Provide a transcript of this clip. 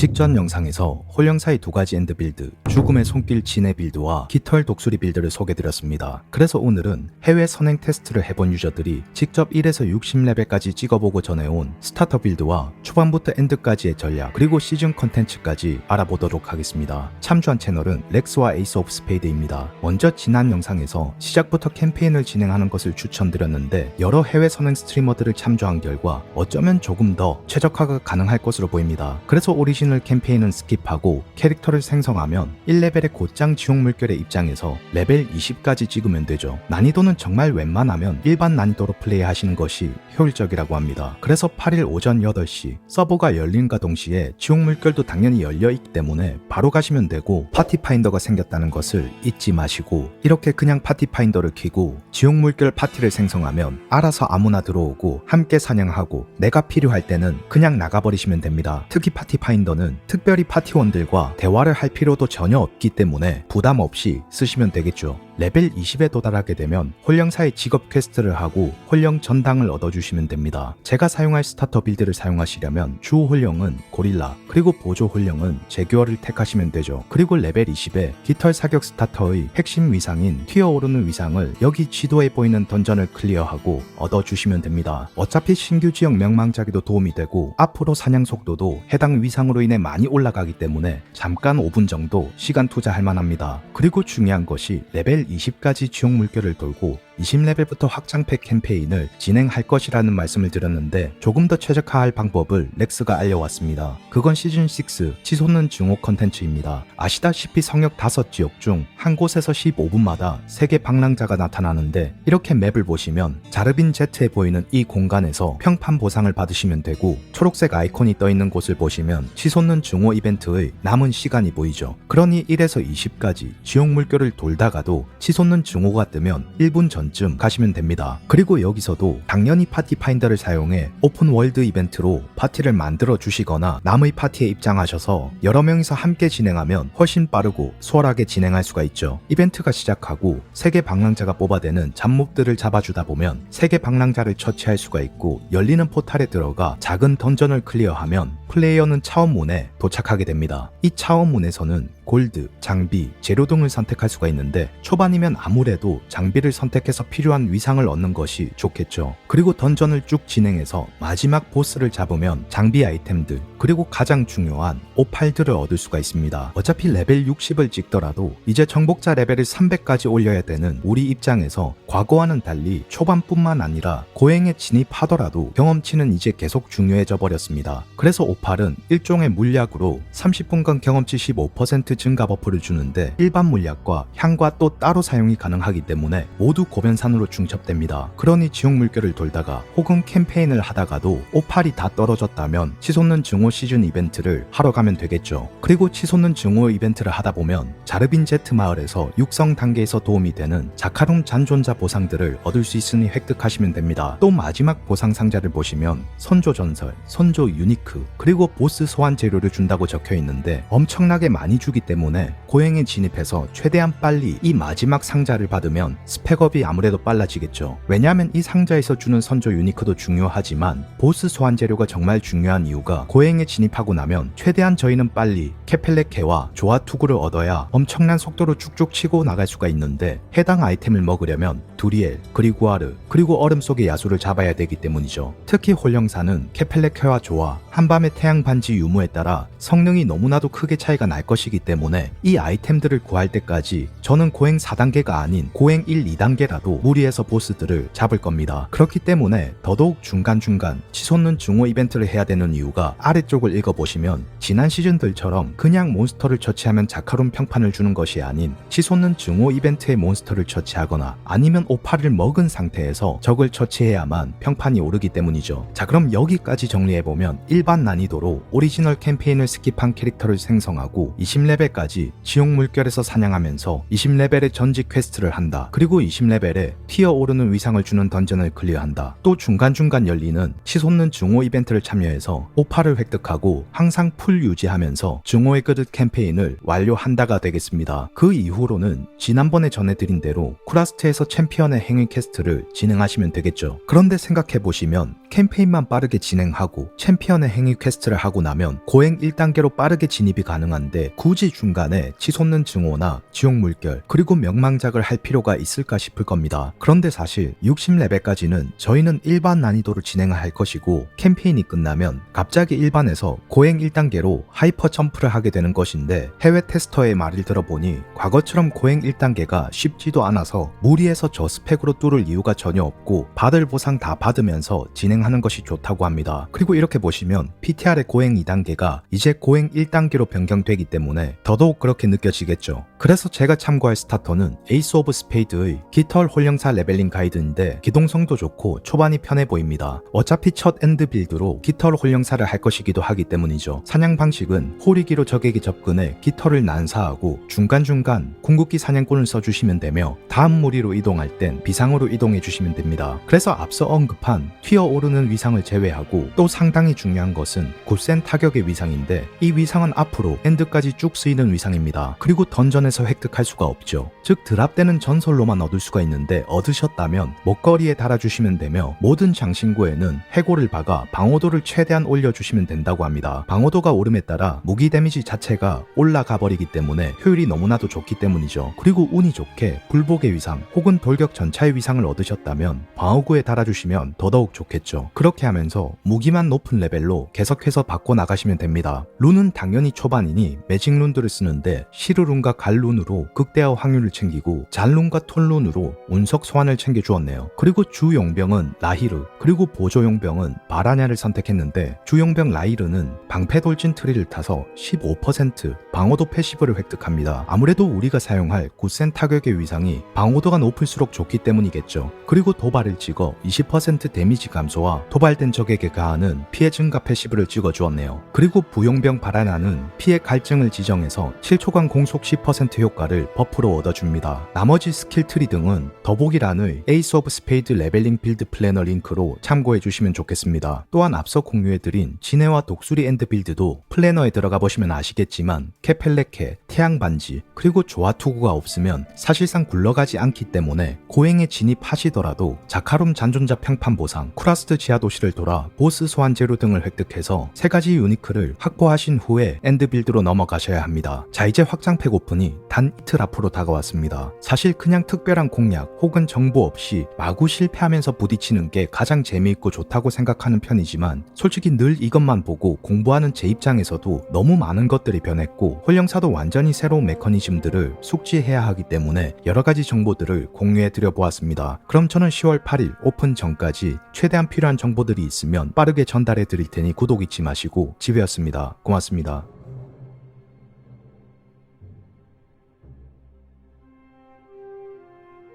직전 영상에서 홀령사의 두 가지 엔드 빌드, 죽음의 손길 진해 빌드와 깃털 독수리 빌드를 소개드렸습니다. 그래서 오늘은 해외 선행 테스트를 해본 유저들이 직접 1에서 60레벨까지 찍어보고 전해온 스타터 빌드와 초반부터 엔드까지의 전략, 그리고 시즌 컨텐츠까지 알아보도록 하겠습니다. 참조한 채널은 렉스와 에이스 오브 스페이드입니다. 먼저 지난 영상에서 시작부터 캠페인을 진행하는 것을 추천드렸는데 여러 해외 선행 스트리머들을 참조한 결과 어쩌면 조금 더 최적화가 가능할 것으로 보입니다. 그래서 오리지널 캠페인은 스킵하고 캐릭터를 생성하면 1레벨의 곧장 지옥 물결의 입장에서 레벨 20까지 찍으면 되죠. 난이도는 정말 웬만하면 일반 난이도로 플레이하시는 것이 효율적이라고 합니다. 그래서 8일 오전 8시 서버가 열린과 동시에 지옥 물결도 당연히 열려 있기 때문에 바로 가시면 되고 파티 파인더가 생겼다는 것을 잊지 마시고 이렇게 그냥 파티 파인더를 켜고 지옥 물결 파티를 생성하면 알아서 아무나 들어오고 함께 사냥하고 내가 필요할 때는 그냥 나가버리시면 됩니다. 특히 파티 파인더는 특별히 파티원들과 대화를 할 필요도 전혀 없기 때문에 부담 없이 쓰시면 되겠죠. 레벨 20에 도달하게 되면 홀령사의 직업 퀘스트를 하고 홀령 전당을 얻어주시면 됩니다. 제가 사용할 스타터 빌드를 사용하시려면 주 홀령은 고릴라 그리고 보조 홀령은 제규어를 택하시면 되죠. 그리고 레벨 20에 깃털 사격 스타터의 핵심 위상인 튀어오르는 위상을 여기 지도에 보이는 던전을 클리어하고 얻어주시면 됩니다. 어차피 신규 지역 명망자기도 도움이 되고 앞으로 사냥 속도도 해당 위상으로 인해 많이 올라가기 때문에 잠깐 5분 정도 시간 투자할 만합니다. 그리고 중요한 것이 레벨 20까지 지옥 물결을 돌고 20레벨부터 확장팩 캠페인을 진행할 것이라는 말씀을 드렸는데 조금 더 최적화할 방법을 렉스가 알려왔습니다. 그건 시즌6 치솟는 증오 컨텐츠입니다. 아시다시피 성역 5지역 중 한 곳에서 15분마다 세계 방랑자가 나타나는데 이렇게 맵을 보시면 자르빈 제트에 보이는 이 공간에서 평판 보상을 받으시면 되고 초록색 아이콘이 떠 있는 곳을 보시면 치솟는 증오 이벤트의 남은 시간이 보이죠. 그러니 1에서 20까지 지옥 물결을 돌다가도 치솟는 증오가 뜨면 1분 전쯤 가시면 됩니다. 그리고 여기서도 당연히 파티 파인더를 사용해 오픈 월드 이벤트로 파티를 만들어 주시거나 남의 파티에 입장하셔서 여러 명이서 함께 진행하면 훨씬 빠르고 수월하게 진행할 수가 있죠. 이벤트가 시작하고 세계 방랑자가 뽑아대는 잡몹들을 잡아주다 보면 세계 방랑자를 처치할 수가 있고 열리는 포탈에 들어가 작은 던전을 클리어하면 플레이어는 차원문에 도착하게 됩니다. 이 차원문에서는 골드, 장비, 재료 등을 선택할 수가 있는데 초반이면 아무래도 장비를 선택해 서 필요한 위상을 얻는 것이 좋겠죠. 그리고 던전을 쭉 진행해서 마지막 보스를 잡으면 장비 아이템들 그리고 가장 중요한 오팔들을 얻을 수가 있습니다. 어차피 레벨 60을 찍더라도 이제 정복자 레벨을 300까지 올려야 되는 우리 입장에서 과거와는 달리 초반뿐만 아니라 고행에 진입하더라도 경험치는 이제 계속 중요해져 버렸습니다. 그래서 오팔은 일종의 물약으로 30분간 경험치 15% 증가 버프를 주는데 일반 물약과 향과 또 따로 사용이 가능하기 때문에 모두 고 변산으로 중첩됩니다. 그러니 지옥 물결을 돌다가 혹은 캠페인을 하다가도 오팔이 다 떨어졌다면 치솟는 증오 시즌 이벤트를 하러 가면 되겠죠. 그리고 치솟는 증오 이벤트를 하다 보면 자르빈 제트 마을에서 육성 단계에서 도움이 되는 자카룸 잔존자 보상들을 얻을 수 있으니 획득하시면 됩니다. 또 마지막 보상 상자를 보시면 선조 전설, 선조 유니크, 그리고 보스 소환 재료를 준다고 적혀 있는데 엄청나게 많이 주기 때문에 고행에 진입해서 최대한 빨리 이 마지막 상자를 받으면 스펙업이 아무래도 빨라지겠죠. 왜냐하면 이 상자에서 주는 선조 유니크도 중요하지만 보스 소환 재료가 정말 중요한 이유가 고행에 진입하고 나면 최대한 저희는 빨리 케펠렉 개와 조화 투구를 얻어야 엄청난 속도로 쭉쭉 치고 나갈 수가 있는데 해당 아이템을 먹으려면 두리엘, 그리구아르, 그리고 얼음 속의 야수를 잡아야 되기 때문이죠. 특히 홀령사는 케펠렉 회와 조화, 한밤의 태양 반지 유무에 따라 성능이 너무나도 크게 차이가 날 것이기 때문에 이 아이템들을 구할 때까지 저는 고행 4단계가 아닌 고행 1, 2단계라도 무리해서 보스들을 잡을 겁니다. 그렇기 때문에 더더욱 중간중간 치솟는 증오 이벤트를 해야 되는 이유가 아래쪽을 읽어보시면 지난 시즌들처럼 그냥 몬스터를 처치하면 자카룸 평판을 주는 것이 아닌 치솟는 증오 이벤트의 몬스터를 처치하거나 아니면 오파를 먹은 상태에서 적을 처치해야만 평판이 오르기 때문이죠. 자 그럼 여기까지 정리해보면 일반 난이도로 오리지널 캠페인을 스킵한 캐릭터를 생성하고 20레벨까지 지옥 물결에서 사냥하면서 20레벨의 전직 퀘스트를 한다. 그리고 20레벨에 티어 오르는 위상을 주는 던전을 클리어한다. 또 중간중간 열리는 치솟는 증오 이벤트를 참여해서 오파를 획득하고 항상 풀 유지하면서 증오의 그릇 캠페인을 완료한다가 되겠습니다. 그 이후로는 지난번에 전해드린 대로 쿠라스트에서 챔피언 챔피언의 행위 퀘스트를 진행하시면 되겠죠. 그런데 생각해 보시면 캠페인만 빠르게 진행하고 챔피언의 행위 퀘스트를 하고 나면 고행 1단계로 빠르게 진입이 가능한데 굳이 중간에 치솟는 증오나 지옥 물결 그리고 명망작을 할 필요가 있을까 싶을 겁니다. 그런데 사실 60레벨까지는 저희는 일반 난이도를 진행할 것이고 캠페인이 끝나면 갑자기 일반에서 고행 1단계로 하이퍼 점프를 하게 되는 것인데 해외 테스터의 말을 들어보니 과거처럼 고행 1단계가 쉽지도 않아서 무리해서 저 스펙으로 뚫을 이유가 전혀 없고 받을 보상 다 받으면서 진행하는 것이 좋다고 합니다. 그리고 이렇게 보시면 PTR의 고행 2단계가 이제 고행 1단계로 변경되기 때문에 더더욱 그렇게 느껴지겠죠. 그래서 제가 참고할 스타터는 에이스 오브 스페이드의 깃털 홀령사 레벨링 가이드인데 기동성도 좋고 초반이 편해 보입니다. 어차피 첫 엔드 빌드로 깃털 홀령사를 할 것이기도 하기 때문이죠. 사냥 방식은 호리기로 적에게 접근해 깃털을 난사하고 중간중간 궁극기 사냥꾼을 써주시면 되며 다음 무리로 이동할 땐 비상으로 이동해 주시면 됩니다. 그래서 앞서 언급한 튀어 오르는 위상을 제외하고 또 상당히 중요한 것은 곧센 타격의 위상인데 이 위상은 앞으로 엔드까지 쭉 쓰이는 위상입니다. 그리고 던전에서 획득할 수가 없죠. 즉 드랍되는 전설로만 얻을 수가 있는데 얻으셨다면 목걸이에 달아주시면 되며 모든 장신구에는 해골을 박아 방어도를 최대한 올려주시면 된다고 합니다. 방어도가 오름에 따라 무기 데미지 자체가 올라가 버리기 때문에 효율이 너무나도 좋기 때문이죠. 그리고 운이 좋게 불복의 위상 혹은 돌격 전차의 위상을 얻으셨다면 방어구에 달아주시면 더더욱 좋겠죠. 그렇게 하면서 무기만 높은 레벨로 계속해서 바꿔 나가시면 됩니다. 룬은 당연히 초반이니 매직 룬들을 쓰는데 시르룬과 갈룬으로 극대화 확률을 챙기고 잔룬과 톤룬으로 운석 소환을 챙겨 주었네요. 그리고 주 용병은 라히르 그리고 보조 용병은 바라냐를 선택했는데 주 용병 라히르는 방패 돌진 트리를 타서 15% 방어도 패시브를 획득합니다. 아무래도 우리가 사용할 굳센 타격의 위상이 방어도가 높을수록 좋기 때문이겠죠. 그리고 도발을 찍어 20% 데미지 감소와 도발된 적에게 가하는 피해 증가 패시브를 찍어 주었네요. 그리고 부용병 바라나는 피해 갈증을 지정해서 7초간 공속 10% 효과를 버프로 얻어줍니다. 나머지 스킬 트리 등은 더보기란의 에이스 오브 스페이드 레벨링 빌드 플래너 링크로 참고해 주시면 좋겠습니다. 또한 앞서 공유해드린 진해와 독수리 엔드 빌드도 플래너에 들어가 보시면 아시겠지만 케펠레케, 태양반지, 그리고 조화 투구가 없으면 사실상 굴러가지 않기 때문에 고행에 진입하시더라도 자카룸 잔존자 평판 보상, 쿠라스트 지하 도시를 돌아 보스 소환 재료 등을 획득해서 세 가지 유니크를 확보하신 후에 엔드 빌드로 넘어가셔야 합니다. 자 이제 확장팩 오픈이 단 이틀 앞으로 다가왔습니다. 사실 그냥 특별한 공략 혹은 정보 없이 마구 실패하면서 부딪히는 게 가장 재미있고 좋다고 생각하는 편이지만 솔직히 늘 이것만 보고 공부하는 제 입장에서도 너무 많은 것들이 변했고 홀령사도 완전히 새로운 메커니즘들을 숙지해야 하기 때문에 여러 가지 정보들을 공유해 드려 보았습니다. 그럼 저는 10월 8일 오픈 전까지 최대한 필요한 정보들이 있으면 빠르게 전달해 드릴 테니 구독 잊지 마시고 지배였습니다. 고맙습니다.